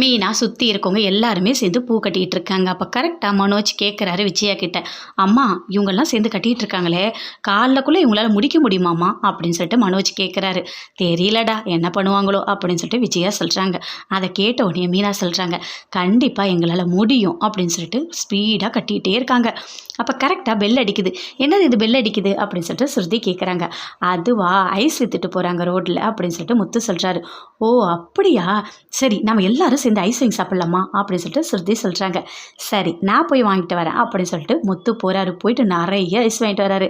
மீனா சுற்றி இருக்கவங்க எல்லாருமே சேர்ந்து பூ கட்டிகிட்டு இருக்காங்க அப்போ கரெக்டாக மனோஜ் கேட்குறாரு விஜயா கிட்ட. அம்மா இவங்கெல்லாம் சேர்ந்து கட்டிகிட்டு இருக்காங்களே காலைலக்குள்ளே இவங்களால முடிக்க முடியுமாம்மா? அப்படின்னு சொல்லிட்டு மனோஜ் கேட்குறாரு தெரியலடா என்ன பண்ணுவாங்களோ? அப்படின்னு சொல்லிட்டு விஜயா சொல்கிறாங்க அதை கேட்ட உடனே மீனா சொல்கிறாங்க கண்டிப்பாக எங்களால் முடியும் அப்படின்னு சொல்லிட்டு ஸ்பீடாக கட்டிகிட்டே இருக்காங்க. அப்போ கரெக்டாக பெல் அடிக்குது. என்னது இது பெல் அடிக்குது? அப்படின்னு சொல்லிட்டு ஸ்ருதி கேட்குறாங்க அதுவா? ஐஸ் வித்துட்டு போகிறாங்க ரோட்டில் அப்படின்னு சொல்லிட்டு முத்து சொல்கிறாரு ஓ அப்படியா? சரி நம்ம எல்லாரும் சேர்ந்து ஐஸ் வாங்கி சாப்பிட்லாமா? அப்படின்னு சொல்லிட்டு ஸ்ருதி சொல்கிறாங்க சரி நான் போய் வாங்கிட்டு வரேன் அப்படின்னு சொல்லிட்டு முத்து போகிறாரு போயிட்டு நிறைய ஐஸ் வாங்கிட்டு வராரு.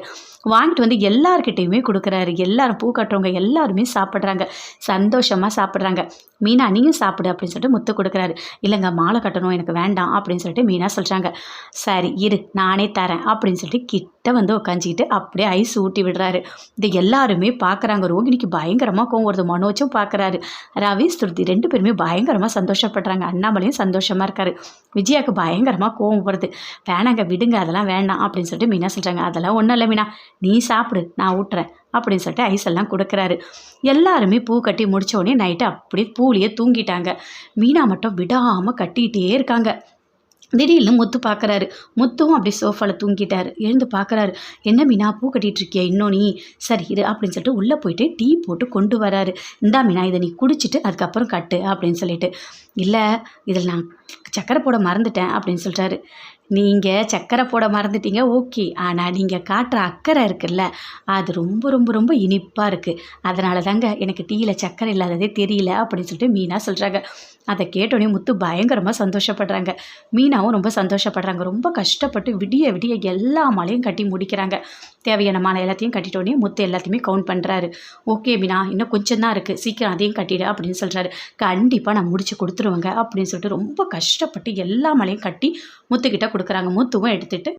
வாங்கிட்டு வந்து எல்லார்கிட்டேயுமே கொடுக்குறாரு. எல்லாரும் பூ கட்டுறவங்க எல்லாருமே சாப்பிட்றாங்க. சந்தோஷமாக சாப்பிட்றாங்க. மீனா நீயும் சாப்பிடு அப்படின்னு சொல்லிட்டு முத்து கொடுக்குறாரு. இல்லைங்க மாலை கட்டணும் எனக்கு வேண்டாம் அப்படின்னு சொல்லிட்டு மீனா சொல்கிறாங்க சரி இரு நானே தரேன் அப்படின்னு சொல்லிட்டு கிட்ட வந்து உட்காந்துக்கிட்டு அப்படியே ஐஸ் ஊட்டி விடுறாரு. இது எல்லாருமே பார்க்குறாங்க ரோகிணிக்கு பயங்கரமாக கோவம் வருது. மனோஜும் பார்க்குறாரு ரவி ஸ்ருதி ரெண்டு பேருமே பயங்கரமாக சந்தோஷப்படுறாங்க. அண்ணாமலையும் சந்தோஷமாக இருக்காரு. விஜயாவுக்கு பயங்கரமாக கோவம் வருது. வேணாங்க விடுங்க அதெல்லாம் வேண்டாம் அப்படின்னு சொல்லிட்டு மீனா சொல்கிறாங்க அதெல்லாம் ஒன்றும் இல்லை மீனா. நீ சாப்பிடு நான் ஊட்டுறேன் அப்படின்னு சொல்லிட்டு ஐஸ் எல்லாம் கொடுக்குறாரு. எல்லாருமே பூ கட்டி முடிச்ச உடனே நைட்டு அப்படியே பூலியே தூங்கிட்டாங்க. மீனா மட்டும் விடாமல் கட்டிக்கிட்டே இருக்காங்க. திடீர்னு முத்து பார்க்குறாரு முத்துவும் அப்படி சோஃபாவில் தூங்கிட்டாரு. எழுந்து பார்க்குறாரு என்ன மீனா பூ கட்டிகிட்ருக்கியா இன்னும் நீ? சரி இரு அப்படின்னு சொல்லிட்டு உள்ளே போயிட்டு டீ போட்டு கொண்டு வராரு. இந்தா மீனா இதை நீ குடிச்சிட்டு அதுக்கப்புறம் கட்டு அப்படின்னு சொல்லிட்டு. இல்லை இதில் நான் சக்கரை போட மறந்துட்டேன் அப்படின்னு சொல்கிறாரு நீங்கள் சக்கரை போட மறந்துட்டீங்க ஓகே. ஆனால் நீங்கள் காட்டுற அக்கறை இருக்குல்ல அது ரொம்ப ரொம்ப ரொம்ப இனிப்பாக இருக்குது அதனால தாங்க எனக்கு டீயில் சக்கரை இல்லாததே தெரியல அப்படின்னு சொல்லிட்டு மீனா சொல்கிறாங்க அதை கேட்டோடனே முத்து பயங்கரமாக சந்தோஷப்படுறாங்க. மீனாவும் ரொம்ப சந்தோஷப்படுறாங்க. ரொம்ப கஷ்டப்பட்டு விடிய விடிய எல்லா மலையும் கட்டி முடிக்கிறாங்க. தேவையான மாலை எல்லாத்தையும் கட்டிட்டோடனே முத்து எல்லாத்தையுமே கவுண்ட் பண்ணுறாரு ஓகே மீனா இன்னும் கொஞ்சம் தான் இருக்குது சீக்கிரம் அதையும் கட்டிடு அப்படின்னு சொல்கிறாரு கண்டிப்பாக நான் முடிச்சு கொடுத்துருவேங்க அப்படின்னு சொல்லிட்டு ரொம்ப கஷ்டப்பட்டு எல்லா மலையும் கட்டி முத்துக்கிட்ட கொடுக்குறாங்க. முத்துவும் எடுத்துகிட்டு